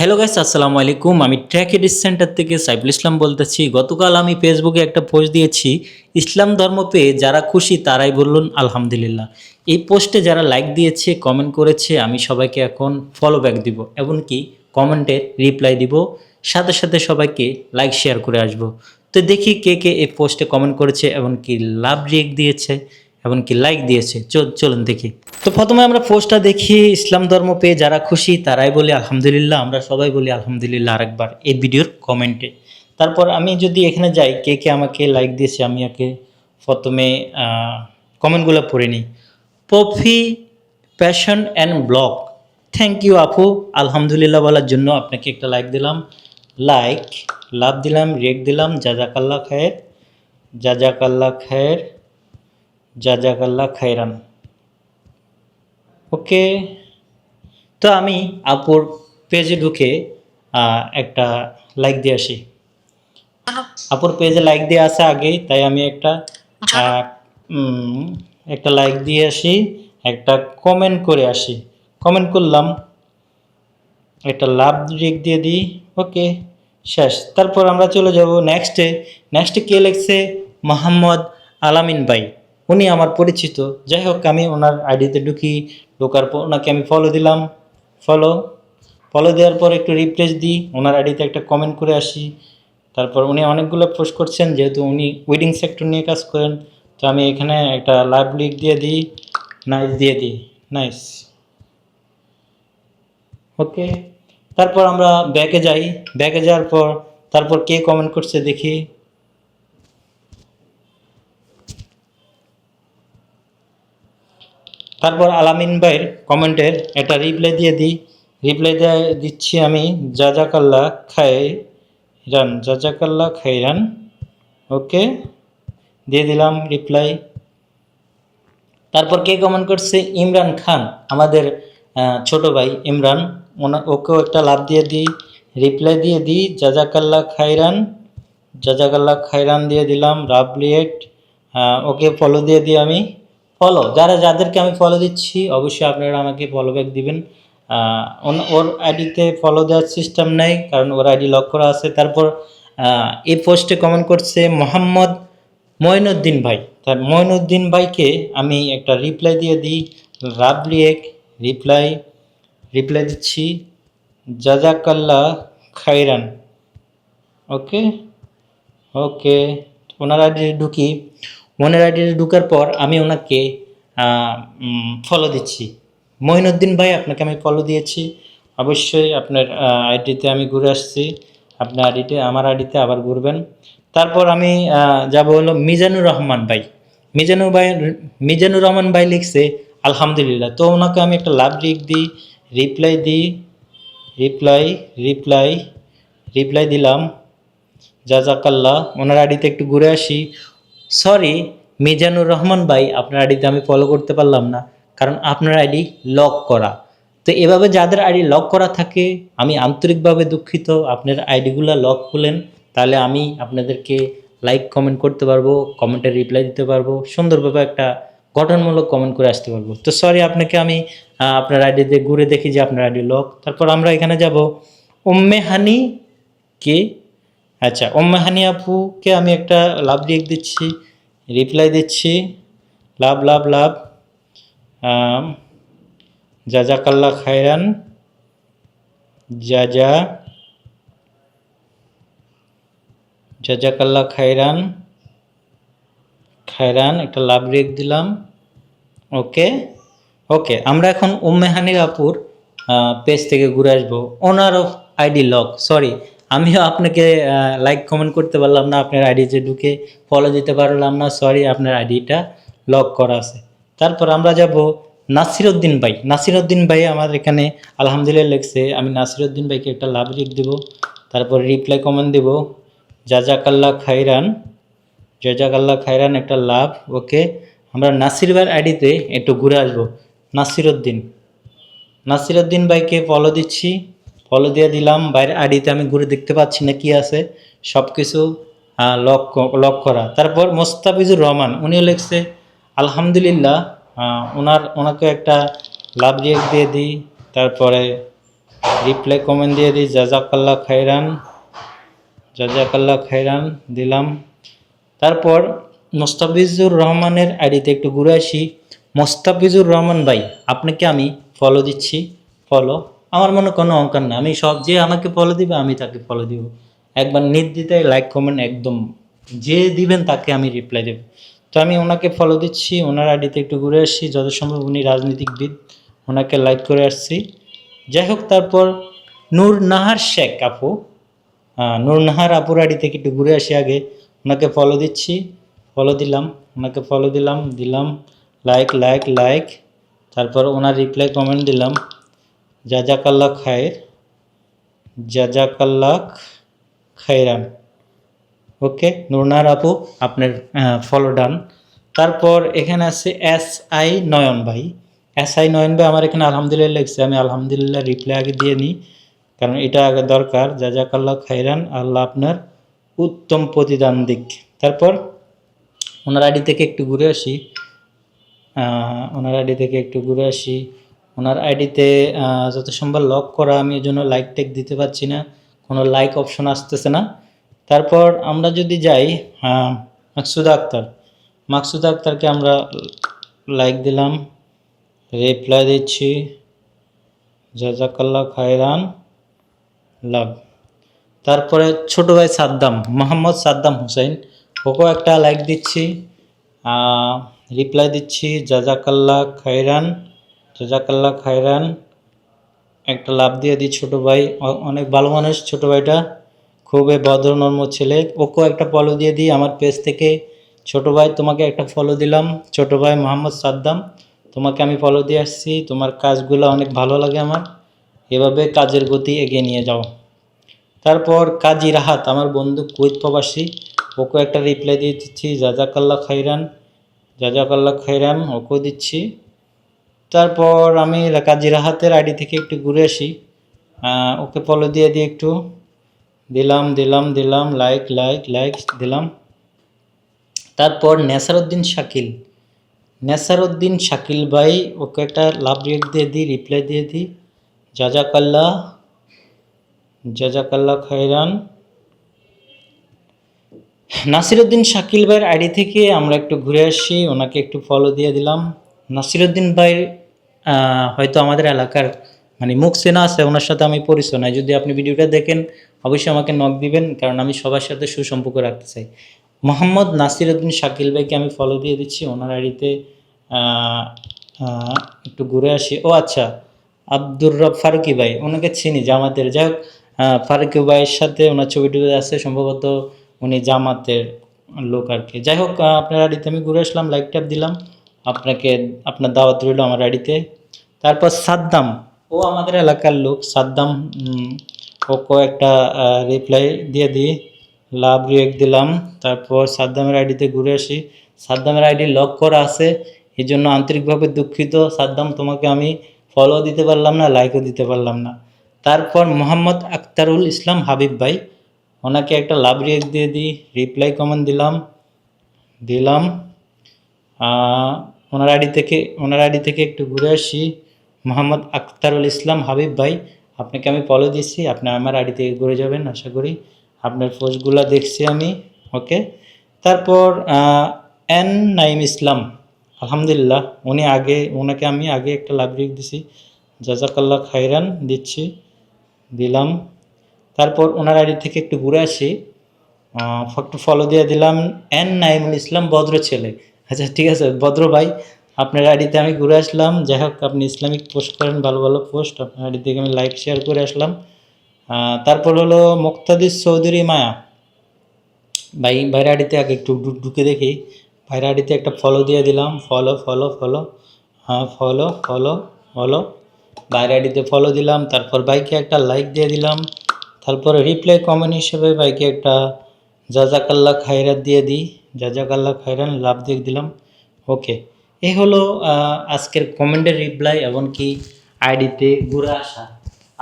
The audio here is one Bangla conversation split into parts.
হ্যালো গাইস আসসালামু আলাইকুম। আমি ট্র্যাক এডিট সেন্টার থেকে সাইফুল ইসলাম বলতেছি। গতকাল আমি ফেসবুকে একটা পোস্ট দিয়েছি। ইসলাম ধর্ম পেয়ে যারা খুশি তারাই বলুন আলহামদুলিল্লাহ। এই পোস্টে যারা লাইক দিয়েছে কমেন্ট করেছে, আমি সবাইকে এখন ফলো ব্যাক দিব এমনকি কমেন্টে রিপ্লাই দিব। সাথে সাথে সবাইকে লাইক শেয়ার করে আসব। তো দেখি কে কে এই পোস্টে কমেন্ট করেছে এমনকি লাভ রিয়েক্ট দিয়েছে। এমনকি লাইক দিয়েছে। চল, চলুন দেখি। তো প্রথমে আমরা পোস্টটা দেখি, ইসলাম ধর্ম পেয়ে যারা খুশি, তারাই বলি আলহামদুলিল্লাহ, আমরা সবাই বলি আলহামদুলিল্লাহ আরেকবার এই ভিডিওর কমেন্টে তারপর আমি যদি এখানে যাই, কে কে আমাকে লাইক দিয়েছে, আমি একে প্রথমে কমেন্টগুলো পড়ে নিই। পফি passion and blog thank you আপু। আলহামদুলিল্লাহ বলার জন্য আপনাকে একটা লাইক দিলাম। লাইক লাভ দিলাম রেক দিলাম। জাজাকাল্লা খায়ের জাজাকাল্লা খায়ের। জাজাকাল্লা খাইরান ওকে? তো আমি আপুর পেজে ঢুকে একটা লাইক দিয়ে আসি। আপুর পেজে লাইক দিয়ে আসা আগেই, তাই আমি একটা একটা লাইক দিয়ে আসি, একটা কমেন্ট করে আসি। কমেন্ট করলাম, একটা লাভ রিক দিয়ে দিই, ওকে, শেষ। তারপর আমরা চলে যাব নেক্সটে নেক্সটে কে লিখছে? মোহাম্মদ আলামিন ভাই। উনি আমার পরিচিত। যাই হোক আমি ওনার আইডিতে ঢুকি, ঢোকার পর ওনাকে আমি ফলো দিলাম। ফলো ফলো দেওয়ার পর একটু রিপ্লেস দিই, ওনার আইডিতে একটা কমেন্ট করে আসি। তারপর উনি অনেকগুলো পোস্ট করছেন, যেহেতু উনি ওয়েডিং সেক্টর নিয়ে কাজ করেন, তো আমি এখানে একটা লাইভ লিক দিয়ে দিই। নাইস দিয়ে দিই। নাইস ওকে তারপর আমরা ব্যাকে যাই। ব্যাকে যাওয়ার পর, তারপর কে কমেন্ট করছে দেখি। তারপর আলামিন ভাইয়ের কমেন্টের একটা রিপ্লাই দিয়ে দিই। রিপ্লাই দিয়ে দিচ্ছি আমি যা যা জাজাকাল্লা খাই রান জাজাকাল্লা খাইরান ওকে দিয়ে দিলাম রিপ্লাই তারপর কে কমেন্ট করছে? ইমরান খান, আমাদের ছোট ভাই ইমরান। ওনা, ওকেও একটা লাভ দিয়ে দিই। রিপ্লাই দিয়ে দিই যা যা জাজাকাল্লা খাইরান জাজাকাল্লা খাইরান দিয়ে দিলাম, রাবলিয়েট। ওকে ফলো দিয়ে দিই আমি। ফলো যারা, যাদেরকে আমি ফলো দিচ্ছি, অবশ্যই আপনারা আমাকে ফলো ব্যাক দিবেন। ওর আইডিতে ফলো দেওয়ার সিস্টেম নেই, কারণ ওর আইডি লক করা আছে। তারপর এই পোস্টে কমেন্ট করছে মোহাম্মদ মঈনুদ্দিন ভাই। তার মঈনুদ্দিন ভাইকে আমি একটা রিপ্লাই দিয়ে দিই। রাবলি এক রিপ্লাই রিপ্লাই দিচ্ছি। জাজাকাল্লা খাইরান ওকে ওকে ওনার আইডি ঢুকি। ওনার আইডি ঢুকার পর আমি ওনাকে ফলো দিচ্ছি। মহিনুদ্দিন ভাই, আপনাকে আমি ফলো দিয়েছি। অবশ্যই আপনার আইডিতে আমি ঘুরে আসছি। আপনার আইডিতে, আমার আইডিতে আবার ঘুরবেন। তারপর আমি যাব হলো মিজানুর রহমান ভাই। মিজানুর ভাই, মিজানুর রহমান ভাই লিখছে, আলহামদুলিল্লাহ। তো ওনাকে আমি একটা লাভ রিক দিই, রিপ্লাই দিই, রিপ্লাই রিপ্লাই রিপ্লাই দিলাম। জাজাকাল্লাহ ওনার আইডিতে একটু ঘুরে আসি। সরি মিজানুর রহমান ভাই, আপনার আইডিতে আমি ফলো করতে পারলাম না, কারণ আপনার আইডি লক করা। তো এভাবে যাদের আইডি লক করা থাকে, আমি আন্তরিকভাবে দুঃখিত, আপনার আইডিগুলো লক খুলেন তাহলে আমি আপনাদেরকে লাইক কমেন্ট করতে পারব কমেন্টের রিপ্লাই দিতে পারব, সুন্দরভাবে একটা গঠনমূলক কমেন্ট করে আসতে পারব। তো সরি আপনাকে আমি আপনার আইডিতে ঘুরে দেখি যে আপনার আইডি লক তারপর আমরা এখানে যাব, উম্মে হানি কে আচ্ছা উম্মে হানি আপুকে আমি একটা লাভ রিয়েক্ট দিচ্ছি রিপ্লাই দিচ্ছি। লাভ লাভ লাভ। যা যা জাজাকাল্লা খায়রান। যা যা জাজাকাল্লা খায়রান। খায়রান, একটা লাভ রেক দিলাম। ওকে ওকে, আমরা এখন উম্মে হানির আপুর পেজ থেকে ঘুরে আসব। Owner of ID lock sorry আমিও আপনাকে লাইক কমেন্ট করতে পারলাম না, আপনার আইডিতে ঢুকে ফলো দিতে পারলাম না সরি আপনার আইডিটা লক করা আছে। তারপর আমরা যাব নাসিরউদ্দিন ভাই। নাসিরউদ্দিন ভাই আমার এখানে আলহামদুলিল্লাহ লিখছে, আমি নাসিরউদ্দিন ভাইকে একটা লাভ রিক দেবো, তারপর রিপ্লাই কমেন্ট দেবো জাজাকাল্লা খাইরান জাজাকাল্লা খাইরান একটা লাভ ওকে, আমরা নাসির ভাইয়ের আইডিতে একটু ঘুরে আসব। নাসিরউদ্দিন নাসিরউদ্দিন ভাইকে ফলো দিচ্ছি। ফলো দিয়ে দিলাম বাইরের আইডিতে আমি ঘুরে দেখতে পাচ্ছি না কি আছে। সব কিছু লক লক করা। তারপর মোস্তাফিজুর রহমান, উনিও লিখছে, আলহামদুলিল্লাহ ওনার, ওনাকে একটা লাভ রিয়েক্ট দিয়ে দিই। তারপরে রিপ্লাই কমেন্ট দিয়ে দিই জাজাকাল্লা খাইরান জাজাকাল্লা খাইরান দিলাম। তারপর মোস্তাফিজুর রহমানের আইডিতে একটু ঘুরে আসি। মোস্তাফিজুর রহমান ভাই আপনাকে আমি ফলো দিচ্ছি? ফলো আমার মনে কোনো অঙ্কার না আমি সব যে আমাকে ফলো দিবে, আমি তাকে ফলো দিব। একবার নির্দ্বিধায় লাইক কমেন্ট একদম যে দিবেন তাকে আমি রিপ্লাই দেব। তো আমি ওনাকে ফলো দিচ্ছি, ওনার আইডিতে একটু ঘুরে আসছি। যত সম্ভব উনি রাজনীতিকবিদ, ওনাকে লাইক করে আসছি। যাই হোক, তারপর নূর নাহার শেখ আপু। নূর নাহার আপুর আইডি থেকে একটু ঘুরে আসি আগে। ওনাকে ফলো দিচ্ছি ফলো দিলাম, ওনাকে ফলো দিলাম দিলাম লাইক লাইক লাইক তারপর ওনার রিপ্লাই কমেন্ট দিলাম। জাজাকাল্লা খায়ের জাজাকাল্লা খায়রান। ওকে, নুরনার আপু, আপনার ফলো ডান তারপর এখানে আছে এস আই নয়ন ভাই। এস আই নয়ন ভাই আমার এখানে আলহামদুলিল্লাহ লিখছে। আমি আলহামদুলিল্লাহ রিপ্লাই আগে দিয়ে নিই। কারণ এটা আগে দরকার। জাজাকাল্লাহ খাইরান আল্লাহ আপনার উত্তম প্রতিদান দিক। তারপর ওনার আইডি থেকে একটু ঘুরে আসি। ওনার আইডি থেকে একটু ঘুরে আসি। ওনার আইডিতে যত সম্ভব লক করা, আমি এই জন্য লাইক টেক দিতে পারছি না, কোনো লাইক অপশন আসতেছে না। তারপর আমরা যদি যাই মাকসুদা আক্তার। মাকসুদা আক্তারকে আমরা লাইক দিলাম রিপ্লাই দিচ্ছি জাজাকাল্লা খায়রান লাভ তারপরে ছোট ভাই সাদ্দাম, মোহাম্মদ সাদ্দাম হুসাইন, ওকেও একটা লাইক দিচ্ছি রিপ্লাই দিচ্ছি জাজাকাল্লা খায়রান জাজাকাল্লা খায়রান। একটা লাভ দিয়ে দিই ছোট ভাই। অনেক ভালো মানুষ ছোট ভাইটা। খুবই ভদ্রনর্ম ছেলে। ওকেও একটা ফলো দিয়ে দিই। আমার পেজ থেকে, ছোট ভাই, তোমাকে একটা ফলো দিলাম। ছোট ভাই মোহাম্মদ সাদ্দাম, তোমাকে আমি ফলো দিয়ে আসছি। তোমার কাজগুলো অনেক ভালো লাগে আমার। এভাবে কাজের গতি এগিয়ে নিয়ে যাও। তারপর কাজী রাহাত, আমার বন্ধু কুয়েত প্রবাসী। ওকে একটা রিপ্লাই দিয়ে দিচ্ছি জাজাকাল্লা খাইরান জাজাকাল্লা খাইরান ওকেও দিচ্ছি। তারপর আমি কাজী রাহাতের আইডি থেকে একটু ঘুরে আসি। ওকে ফলো দিয়ে দিই একটু দিলাম দিলাম দিলাম লাইক লাইক লাইক দিলাম। তারপর নেসারউদ্দিন শাকিল। নেসারউদ্দিন শাকিল ভাই, ওকে একটা লাভ রেট দিয়ে দিই রিপ্লাই দিয়ে দিই। জাজাকাল্লা জাজাকাল্লা খাইরান নাসিরুদ্দিন শাকিল ভাইয়ের আইডি থেকে আমরা একটু ঘুরে আসি, ওনাকে একটু ফলো দিয়ে দিলাম। নাসিরুদ্দিন ভাই হয়তো আমাদের এলাকার মানে মুখ চেনা আছে, ওনার সাথে আমি পরিচয় নাই। যদি আপনি ভিডিওটা দেখেন, অবশ্যই আমাকে নক দিবেন, কারণ আমি সবার সাথে সুসম্পর্ক রাখতে চাই। মোহাম্মদ নাসিরুদ্দিন শাকিল ভাইকে আমি ফলো দিয়ে দিচ্ছি। ওনার আইডিতে একটু ঘুরে আসি। ও আচ্ছা আব্দুর রব ফারুকি ভাই, ওনাকে চিনি, জামাতের। যাই হোক ফারুকি ভাইয়ের সাথে ওনার ছবি টবি আছে, সম্ভবত উনি জামাতের লোক আর কি। যাই হোক আপনার আইডিতে আমি ঘুরে আসলাম লাইক ট্যাপ দিলাম। আপনাকে আপনার দাওয়াত রইল আমার আইডিতে। তারপর সাদ্দাম। ও আমাদের এলাকার লোক সাদ্দাম উম, ওকে একটা রিপ্লাই দিয়ে দিই। লাভ রিয়েক্ট দিলাম। তারপর সাদ্দামের আইডিতে ঘুরে আসি। সাদ্দামের আইডি লক করা আছে। এই জন্য আন্তরিকভাবে দুঃখিত। সাদ্দাম তোমাকে আমি ফলো দিতে পারলাম না লাইকও দিতে পারলাম না। তারপর মোহাম্মদ আক্তারুল ইসলাম হাবিব ভাই। ওনাকে একটা লাভ রিয়েক্ট দিয়ে দিই। রিপ্লাই কমেন্ট দিলাম। দিলাম। ওনার আইডি থেকে, ওনার আইডি থেকে একটু ঘুরে আসি। মোহাম্মদ আক্তারুল ইসলাম হাবিব ভাই, আপনাকে আমি ফলো দিচ্ছি আপনি আমার আইডি থেকে ঘুরে যাবেন, আশা করি আপনার পোস্টগুলো দেখছি আমি ওকে তারপর এন নাইম ইসলাম, আলহামদুলিল্লাহ, উনি আগে ওনাকে আমি আগে একটা রিক দিছি, জাজাকাল্লাহ খাইরান দিচ্ছি, দিলাম। তারপর ওনার আইডি থেকে একটু ঘুরে আসি একটু ফলো দিয়ে দিলাম, এন নাইমুল ইসলাম ভদ্র ছেলে আচ্ছা ঠিক আছে, ভদ্র ভাই, আপনার আইডিতে আমি ঘুরে আসলাম। যাই হোক, আপনি ইসলামিক পোস্ট করেন, ভালো ভালো পোস্ট। আপনার আইডি থেকে আমি লাইক শেয়ার করে আসলাম। তারপর হলো মুক্তাদিস চৌধুরী মায়া। ভাই, ভাইয়ের আইডিতে আগে একটু ঢুকে দেখি। ভাইয়ের আইডিতে একটা ফলো দিয়ে দিলাম। ফলো ফলো ফলো হ্যাঁ ফলো ফলো ফলো ভাইয়ের আইডিতে ফলো দিলাম। তারপর বাইকে একটা লাইক দিয়ে দিলাম। তারপর রিপ্লাই কমেন্ট হিসেবে বাইকে একটা জাজাকাল্লা খায়রাত দিয়ে দিই। জাজাকাল্লা খায়রান লাভ দিয়ে দিলাম। ওকে এই হলো আজকের কমেন্টের রিপ্লাই এমনকি আইডিতে ঘুরে আসা।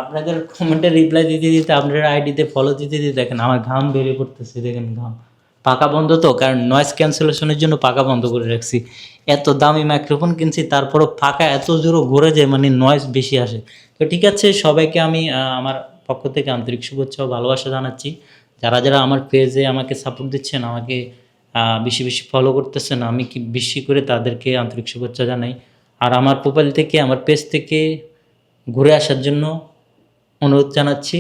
আপনাদের কমেন্টের রিপ্লাই দিতে দিতে, আপনার আইডিতে ফলো দিতে দিতে দেখেন, আমার ঘাম বেরিয়ে পড়তেছে, দেখেন ঘাম। পাকা বন্ধ তো, কারণ নয়েজ ক্যান্সেলেশনের জন্য পাকা বন্ধ করে রাখছি। এত দামি মাইক্রোফোন কিনছি, তারপরও পাকা এত জোরও ঘুরে যায় মানে নয়েজ বেশি আসে। তো ঠিক আছে, সবাইকে আমি আমার পক্ষ থেকে আন্তরিক শুভেচ্ছা ও ভালোবাসা জানাচ্ছি। যারা যারা আমার পেজে আমাকে সাপোর্ট দিচ্ছেন, আমাকে বেশি বেশি ফলো করতেছেন, আমি কি বেশি করে তাদেরকে আন্তরিক শুভেচ্ছা জানাই। আর আমার প্রোফাইল থেকে, আমার পেজ থেকে ঘুরে আসার জন্য অনুরোধ জানাচ্ছি,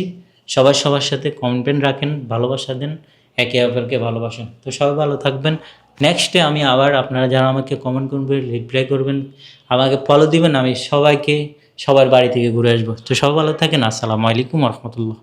সবাই সবার সাথে কমেন্ট রাখেন, ভালোবাসা দেন, একে অপরকে ভালোবাসেন। তো সবাই ভালো থাকবেন। নেক্সটে আমি আবার আপনারা যারা আমাকে কমেন্ট করবেন রিপ্লাই করবেন, আমাকে ফলো দিবেন, আমি সবাইকে, সবার বাড়ি থেকে ঘুরে আসব। তো সবাই ভালো থাকেন, আসসালামু আলাইকুম রহমতুল্লাহ।